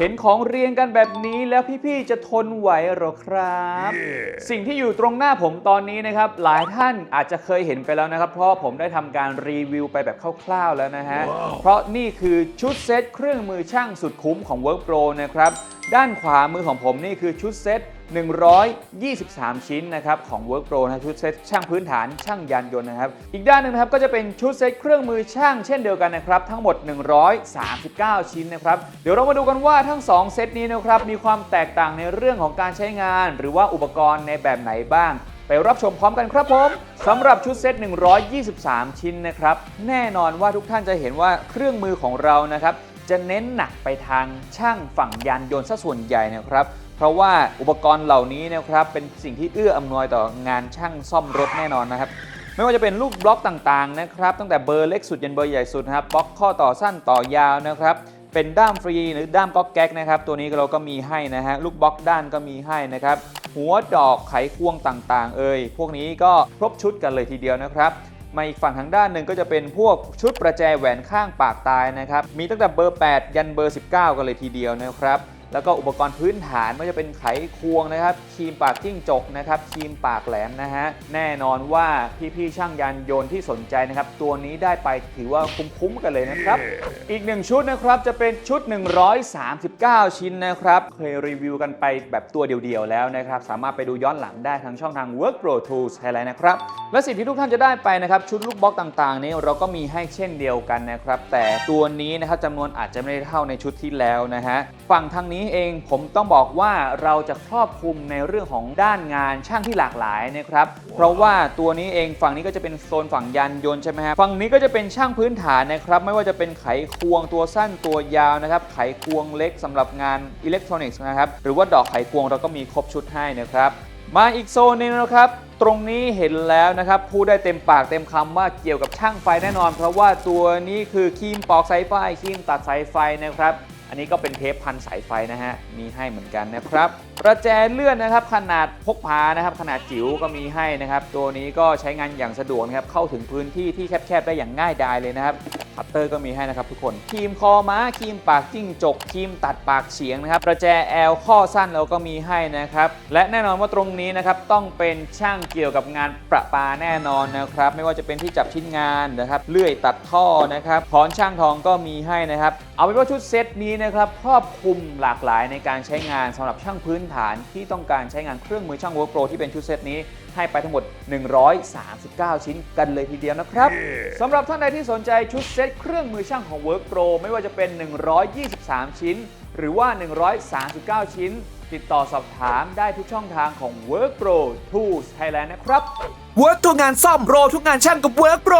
เห็นของเรียงกันแบบนี้แล้วพี่ๆจะทนไหวเหรอครับ สิ่งที่อยู่ตรงหน้าผมตอนนี้นะครับ หลายท่านอาจจะเคยเห็นไปแล้วนะครับ เพราะผมได้ทำการรีวิวไปแบบคร่าวๆแล้วนะฮะ เพราะนี่คือชุดเซตเครื่องมือช่างสุดคุ้มของ Work Pro นะครับ ด้านขวามือของผมนี่คือชุดเซต 123 ชิ้นนะครับของ Work Pro นะชุดเซตช่างพื้นฐานช่างยานยนต์นะครับ อีกด้านหนึ่งนะครับก็จะเป็นชุดเซตเครื่องมือช่างเช่นเดียวกันนะครับทั้งหมด 139 ชิ้นนะครับเดี๋ยวเรามาดูกันว่าทั้ง 2 เซตนี้นะครับมีความแตกต่างในเรื่องของการใช้งาน หรือว่าอุปกรณ์ในแบบไหนบ้าง ไปรับชมพร้อมกันครับผมสำหรับชุดเซต 123 ชิ้นนะครับแน่นอนว่าทุกท่านจะเห็นว่าเครื่องมือของเรานะครับ จะเน้นหนักไปทางช่างฝั่งยานยนต์ซะส่วนใหญ่นะครับ เพราะว่าอุปกรณ์เหล่านี้นะครับเป็นสิ่งที่เอื้ออำนวยต่องานช่างซ่อมรถแน่นอนนะครับไม่ว่าจะเป็นลูกบล็อกต่างๆนะครับตั้งแต่เบอร์เล็กสุดยันเบอร์ใหญ่สุดนะครับบล็อกข้อต่อสั้นต่อยาวนะครับเป็นด้ามฟรีหรือด้ามก๊อกแก๊กนะครับตัวนี้เราก็มีให้นะฮะลูกบล็อกด้านก็มีให้นะครับหัวดอกไขควงต่างๆ เอ่ยพวกนี้ก็ครบชุดกันเลยทีเดียวนะครับ มาอีกฝั่งทางด้านหนึ่งก็จะเป็นพวกชุดประแจแหวนข้างปากตายนะครับ มีตั้งแต่เบอร์ 8 ยันเบอร์ 19 กันเลยทีเดียวนะครับ แล้วก็อุปกรณ์พื้นฐานไม่ว่าจะเป็นไขควงนะครับครีมปากจิ้งจกนะครับครีมปากแหลมนะฮะ แน่นอนว่าพี่ๆช่างยานยนต์ที่สนใจนะครับ ตัวนี้ได้ไปถือว่าคุ้มๆกันเลยนะครับ อีกหนึ่งชุดนะครับจะเป็นชุด 139 ชิ้นนะครับเคยรีวิวกันไปแบบตัวเดียวๆแล้วนะครับ สามารถไปดูย้อนหลังได้ทางช่องทาง Work Pro Tools Thailand นะครับและสิ่งที่ทุกท่านจะได้ไปนะครับชุดลูกบล็อกต่างๆ นี้เราก็มีให้เช่นเดียวกันนะครับ แต่ตัวนี้นะครับจำนวนอาจจะไม่ได้เท่าในชุดที่แล้วนะฮะฝั่งทางนี้เองผมต้องบอกว่าเราจะครอบคลุมในเรื่องของด้านงานช่างที่หลากหลายนะครับ เพราะว่าตัวนี้เองฝั่งนี้ก็จะเป็นโซนฝั่งยานยนต์ใช่ไหมฮะฝั่งนี้ก็จะเป็นช่างพื้นฐานนะครับไม่ว่าจะเป็นไขควงตัวสั้นตัวยาวนะครับไขควงเล็กสำหรับงานอิเล็กทรอนิกส์นะครับหรือว่าดอกไขควงเราก็มีครบชุดให้นะครับ มาอีกโซนหนึงนะครับ ตรงนี้เห็นแล้วนะครับพูดได้เต็มปากเต็มคำว่าเกี่ยวกับช่างไฟแน่นอน เพราะว่าตัวนี้คือครีมปอกสายไฟครีมตัดสายไฟนะครับ อันนี้ก็เป็นเทปพันสายไฟนะฮะมีให้เหมือนกันนะครับประแจเลื่อนนะครับ ขนาดพกพานะครับ ขนาดจิ๋วก็มีให้นะครับ ตัวนี้ก็ใช้งานอย่างสะดวกนะครับเข้าถึงพื้นที่ที่แคบๆได้อย่างง่ายดายเลยนะครับ คัตเตอร์ก็มีให้นะครับทุกคนครีมคอม้าครีมปากจิ้งจกครีมตัดปากเฉียงนะครับประแจแอลข้อสั้นเราก็มีให้นะครับและแน่นอนว่าตรงนี้นะครับต้องเป็นช่างเกี่ยวกับงานประปาแน่นอนนะครับไม่ว่าจะเป็นที่จับชิ้นงานนะครับเลื่อยตัดท่อนะครับถอนช่างทองก็มีให้นะครับเอาเป็นว่าชุดเซตนี้นะครับครอบคลุมหลากหลายในการใช้งานสำหรับช่างพื้นฐานที่ต้องการใช้งานเครื่องมือช่าง Work Pro ที่เป็นชุดเซตนี้ให้ไปทั้งหมด 139 ชิ้นกันเลยทีเดียวนะครับสำหรับท่านใดที่สนใจชุดเซตเครื่องมือช่างของ Work Pro ไม่ว่าจะเป็น 123 ชิ้น หรือว่า 139 ชิ้น ติดต่อสอบถามได้ทุกช่องทางของ Work Pro Tools Thailand นะครับเวิร์กทุกงานซ่อมโรทุกงานช่างกับเวิร์กโปร